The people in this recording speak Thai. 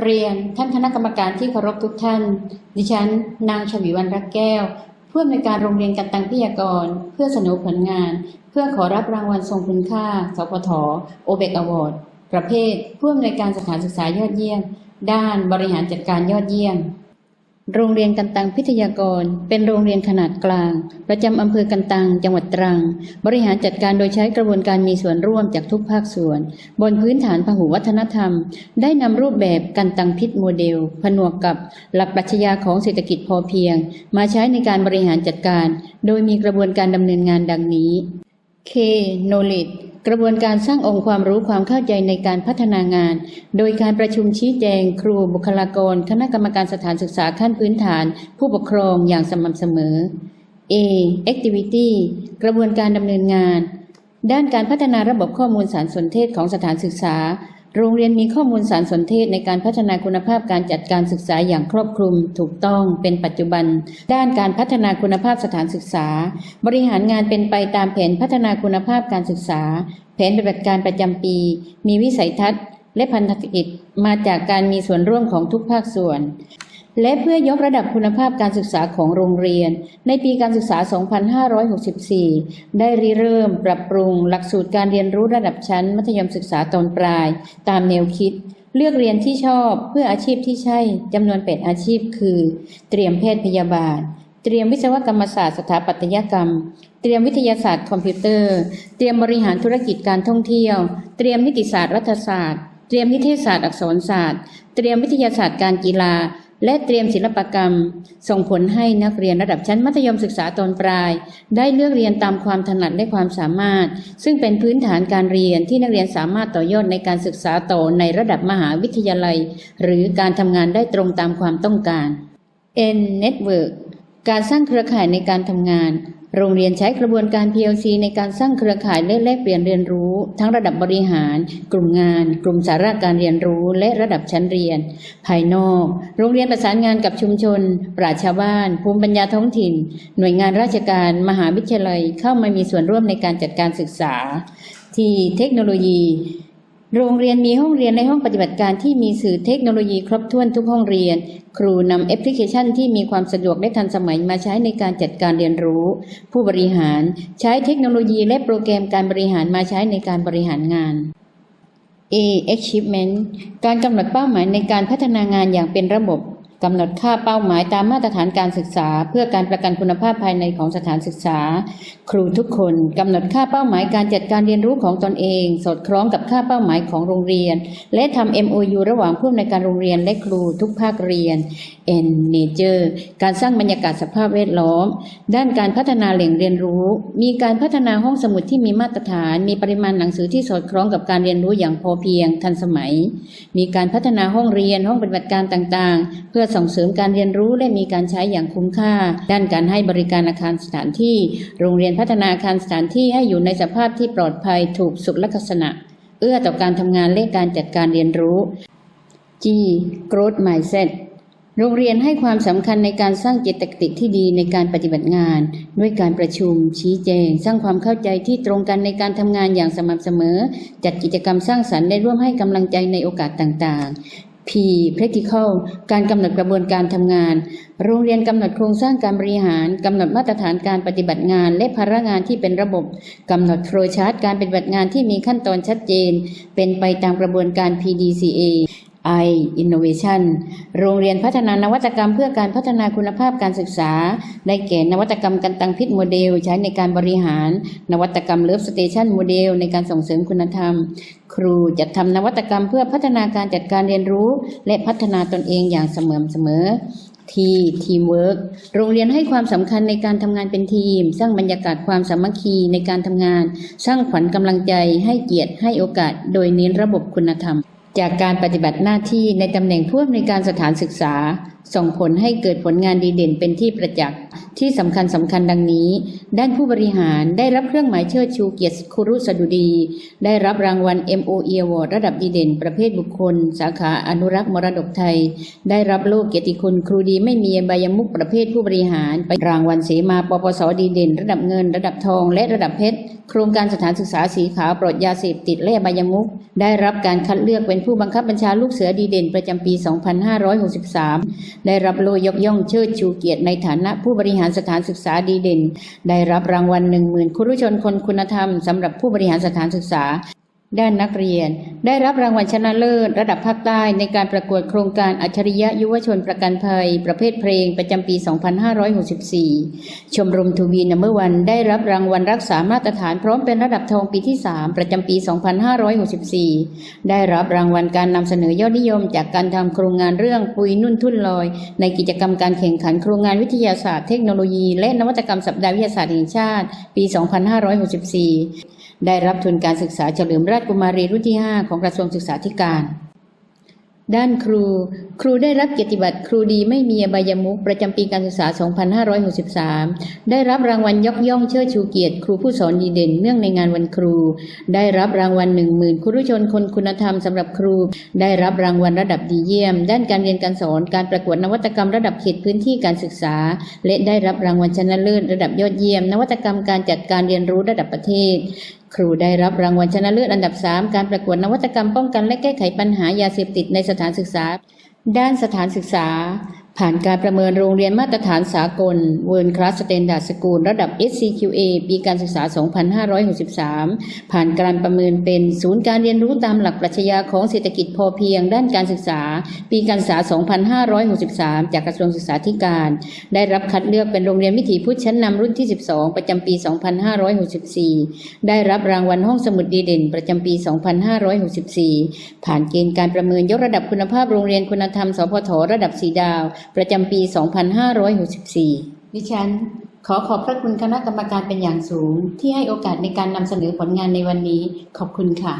เรียนท่านคณะกรรมการที่เคารพทุกท่าน ดิฉัน นางชวีวรรณรักแก้ว ผู้อำนวยการโรงเรียนกันตังพิยากร เพื่อเสนอผลงาน เพื่อขอรับรางวัลทรงคุณค่า สพทโอเบกอวอร์ดประเภท ผู้อำนวยการสถานศึกษายอดเยี่ยม ด้านบริหารจัดการยอดเยี่ยม โรงเรียนกันตังพิทยากร เป็นโรงเรียนขนาดกลาง ประจำอำเภอกันตังจังหวัดตรัง บริหารจัดการโดยใช้กระบวนการมีส่วนร่วมจากทุกภาคส่วน บนพื้นฐานพหุวัฒนธรรม ได้นำรูปแบบกันตังพิษโมเดล ผนวกกับหลักปรัชญาของเศรษฐกิจพอเพียง มาใช้ในการบริหารจัดการ โดยมีกระบวนการดำเนินงานดังนี้ K Knowledge กระบวนการสร้างองค์ความรู้ความเข้าใจในการพัฒนางาน โดยการประชุมชี้แจง ครูบุคลากร คณะกรรมการสถานศึกษาขั้นพื้นฐาน ผู้ปกครองอย่างสม่ำเสมอ A Activity กระบวนการดำเนินงาน ด้านการพัฒนาระบบข้อมูลสารสนเทศของสถานศึกษา โรงเรียนมีข้อมูลสารสนเทศในการพัฒนาคุณภาพการจัดการศึกษาอย่างครอบคลุมถูกต้องเป็นปัจจุบัน ด้านการพัฒนาคุณภาพสถานศึกษา บริหารงานเป็นไปตามแผนพัฒนาคุณภาพการศึกษา แผนปฏิบัติการประจำปี มีวิสัยทัศน์ และพันธกิจมาจากการมีส่วนร่วมของทุกภาคส่วน และเพื่อยกระดับคุณภาพการศึกษาของโรงเรียน ในปีการศึกษา 2564 ได้ริเริ่มปรับปรุงหลักสูตรการเรียนรู้ระดับชั้น มัธยมศึกษาตอนปลาย ตามแนวคิด เลือกเรียนที่ชอบเพื่ออาชีพที่ใช่จำนวนเป็ดอาชีพคือ เตรียมแพทย์พยาบาล เตรียมวิศวกรรมศาสตร์สถาปัตยกรรม เตรียมวิทยาศาสตร์คอมพิวเตอร์ เตรียมบริหารธุรกิจการท่องเที่ยว เตรียมนิติศาสตร์รัฐศาสตร์ เตรียมนิเทศศาสตร์อักษรศาสตร์ เตรียมวิทยาศาสตร์การกีฬา และเตรียมศิลปกรรม ส่งผลให้นักเรียนระดับชั้นมัธยมศึกษาตอนปลาย ได้เลือกเรียนตามความถนัดและความสามารถ ซึ่งเป็นพื้นฐานการเรียนที่นักเรียนสามารถต่อยอดในการศึกษาต่อในระดับมหาวิทยาลัย หรือการทำงานได้ตรงตามความต้องการ N Network การสร้างเครือข่ายในการทำงาน โรงเรียนใช้กระบวนการ PLC ในการสร้างเครือข่ายและแลกเปลี่ยนเรียนรู้ ทั้งระดับบริหาร กลุ่มงาน กลุ่มสาระการเรียนรู้ และระดับชั้นเรียน ภายนอก โรงเรียนประสานงานกับชุมชน ปราชญ์ชาวบ้าน ภูมิปัญญาท้องถิ่น หน่วยงานราชการ มหาวิทยาลัยเข้ามามีส่วนร่วมในการจัดการศึกษา ที่เทคโนโลยี โรงเรียนมีห้องเรียนและห้องปฏิบัติการที่มีสื่อเทคโนโลยีครบถ้วนทุกห้องเรียน ครูนำแอปพลิเคชันที่มีความสะดวกและทันสมัยมาใช้ในการจัดการเรียนรู้ ผู้บริหารใช้เทคโนโลยีและโปรแกรมการบริหารมาใช้ในการบริหารงาน A achievement การกำหนดเป้าหมายในการพัฒนางานอย่างเป็นระบบ กำหนดค่าเป้าหมายตามมาตรฐานการศึกษา เพื่อการประกันคุณภาพภายในของสถานศึกษา ครูทุกคนกำหนดค่าเป้าหมายการจัดการเรียนรู้ของตนเอง สอดคล้องกับค่าเป้าหมายของโรงเรียน และทำ MOU ระหว่างผู้อำนวยการโรงเรียนและครูทุกภาคเรียน N Nature การสร้างบรรยากาศสภาพแวดล้อม ด้านการพัฒนาแหล่งเรียนรู้ มีการพัฒนาห้องสมุดที่มีมาตรฐาน มีปริมาณหนังสือที่สอดคล้องกับการเรียนรู้อย่างพอเพียงทันสมัย มีการพัฒนาห้องเรียนห้องปฏิบัติการต่างๆ เพื่อส่งเสริมการเรียนรู้และมีการใช้อย่างคุ้มค่า ด้านการให้บริการอาคารสถานที่ โรงเรียนพัฒนาอาคารสถานที่ให้อยู่ในสภาพที่ปลอดภัยถูกสุขลักษณะ เอื้อต่อการทำงานและการจัดการเรียนรู้ G Growth Mindset โรงเรียนให้ความสำคัญในการสร้างเจตคติที่ดีในการปฏิบัติงาน ด้วยการประชุม ชี้แจง สร้างความเข้าใจที่ตรงกันในการทำงานอย่างสม่ำเสมอ จัดกิจกรรมสร้างสรรค์และร่วมให้กำลังใจในโอกาสต่างๆ P practical การกำหนดกระบวนการทำงาน โรงเรียนกำหนดโครงสร้างการบริหารกำหนดมาตรฐานการปฏิบัติงาน และภาระงานที่เป็นระบบกำหนดโฟล์ชาร์ตการปฏิบัติงานที่มีขั้นตอนชัดเจน เป็นไปตามกระบวนการ PDCA I Innovation โรงเรียนพัฒนานวัตกรรมเพื่อการพัฒนาคุณภาพการศึกษา ได้แก่นวัตกรรมกันตังพิษโมเดล ใช้ในการบริหาร นวัตกรรมเลิฟสเตชันโมเดล ในการส่งเสริมคุณธรรม ครูจัดทำนวัตกรรมเพื่อพัฒนาการจัดการเรียนรู้ และพัฒนาตนเองอย่างเสมอเสมอทีทีมเวิร์กโรงเรียนให้ความสำคัญในการทำงานเป็นทีม สร้างบรรยากาศความสามัคคีในการทำงาน สร้างขวัญกำลังใจให้เกียรติให้โอกาส โดยเน้นระบบคุณธรรม จากการปฏิบัติหน้าที่ในตำแหน่งผู้อำนวยการสถานศึกษา ส่งผลให้เกิดผลงานดีเด่นเป็นที่ประจักษ์ที่สำคัญสำคัญดังนี้ ด้านผู้บริหารได้รับเครื่องหมายเชิดชูเกียรติครุสดุดี ได้รับรางวัล MOE Award ระดับดีเด่น ประเภทบุคคล สาขาอนุรักษ์มรดกไทย ได้รับโล่เกียรติคุณครูดีไม่มีใบยมุกประเภทผู้บริหาร ไปรางวัลเสมาปปสดีเด่น ระดับเงิน ระดับทองและระดับเพชร โครงการสถานศึกษาสีขาวปลดยาเสพติดและใบายมุก ได้รับการคัดเลือกเป็นผู้บังคับบัญชาลูกเสือดีเด่นประจำปี 2563 ได้รับโลยกย่องเชิดชูเกียรติในฐานะผู้บริหารสถานศึกษาดีเด่น ได้รับรางวัล 1 0,000คุรุชนคนคุณธรรมสำหรับผู้บริหารสถานศึกษา ด้านนักเรียน ได้รับรางวัลชนะเลิศ ระดับภาคใต้ในการประกวดโครงการอัจฉริยะยุวชนประกันภัย ประเภทเพลงประจำปี 2564 ชมรมทูบีนัมเบอร์วันได้รับรางวัลรักษามาตรฐานพร้อมเป็นระดับทองปีที่ 3 ประจำปี 2564 ได้รับรางวัลการนำเสนอยอดนิยม จากการทำโครงงานเรื่องปุยนุ่นทุ่นลอย ในกิจกรรมการแข่งขันโครงงานวิทยาศาสตร์เทคโนโลยี และนวัตกรรมสัปดาห์วิทยาศาสตร์แห่งชาติ ปี 2564 ได้รับทุนการศึกษาเฉลิมราชกุมารีรุ่นที่ 5 ของกระทรวงศึกษาธิการ ด้านครู ครูได้รับเกียรติบัตรครูดีไม่มีอบายมุขประจำปีการศึกษา 2563 ได้รับรางวัลยกย่องเชิดชูเกียรติ ครูผู้สอนดีเด่นเนื่องในงานวันครู ได้รับรางวัล1 0,000ครูชนคนคุณธรรมสำหรับครู ได้รับรางวัลระดับดีเยี่ยม ด้านการเรียนการสอนการประกวดนวัตกรรมระดับเขตพื้นที่การศึกษา และได้รับรางวัลชนะเลิศระดับยอดเยี่ยม นวัตกรรมการจัดการเรียนรู้ระดับประเทศ ครูได้รับรางวัลชนะเลิศอันดับ 3 การประกวดนวัตกรรมป้องกันและแก้ไขปัญหายาเสพติดในสถานศึกษา ด้านสถานศึกษา ผ่านการประเมินโรงเรียนมาตรฐานสากล World Class Standard School ระดับ SCQA ปีการศึกษา 2563 ผ่านการประเมินเป็นศูนย์การเรียนรู้ตามหลักปรัชญาของเศรษฐกิจพอเพียงด้านการศึกษา ปีการศึกษา 2563 จากกระทรวงศึกษาธิการ ได้รับคัดเลือกเป็นโรงเรียนวิถีพุทธชั้นนำรุ่นที่ 12 ประจำปี 2564 ได้รับรางวัลห้องสมุดดีเด่น ประจำปี 2564 ผ่านเกณฑ์การประเมินยกระดับคุณภาพโรงเรียนคุณธรรม สพทระดับสีดาวประจำปี 2564 ดิฉัน ขอขอบพระคุณคณะกรรมการเป็นอย่างสูง ที่ให้โอกาสในการนำเสนอผลงานในวันนี้ ขอบคุณค่ะ